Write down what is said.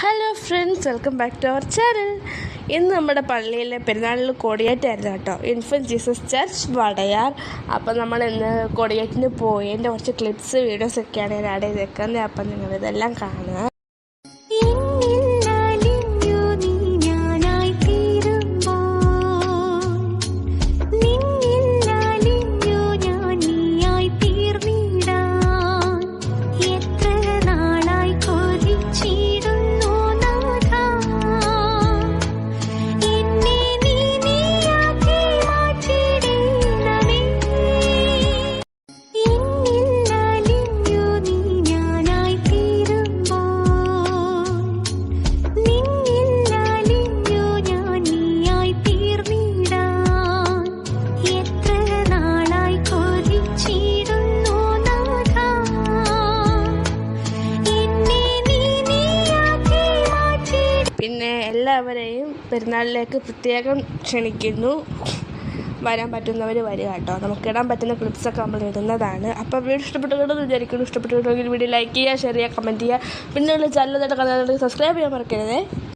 Hello friends welcome back to our channel ഇന്ന് നമ്മുടെ പള്ളിയിലെ പെരുന്നാളിൽ കൊടിയേറ്റായിരുന്നു കേട്ടോ. Infant Jesus church Vadayar. അപ്പം നമ്മൾ ഇന്ന് കൊടിയേറ്റിന് പോയി. എന്റെ കുറച്ച് ക്ലിപ്സ് വീഡിയോസൊക്കെയാണ് ഞാൻ ആഡ് ചെയ്തേക്കുന്നത്. അപ്പം നിങ്ങളിതെല്ലാം കാണുക. എല്ലാവരെയും പെരുന്നാളിലേക്ക് പ്രത്യേകം ക്ഷണിക്കുന്നു. വരാൻ പറ്റുന്നവർ വരിക കേട്ടോ. നമുക്ക് ഇടാൻ പറ്റുന്ന ക്ലിപ്സൊക്കെ നമ്മൾ ഇടുന്നതാണ്. അപ്പോൾ വീഡിയോ ഇഷ്ടപ്പെട്ടുകൊണ്ടെന്ന് വിചാരിക്കുന്നു. ഇഷ്ടപ്പെട്ടുകൊണ്ടെങ്കിൽ വീഡിയോ ലൈക്ക് ചെയ്യുക ഷെയർ ചെയ്യുക കമന്റ് ചെയ്യുക. പിന്നെ ചാനൽ കണ്ടാൽ സബ്സ്ക്രൈബ് ചെയ്യാൻ മറക്കരുതേ.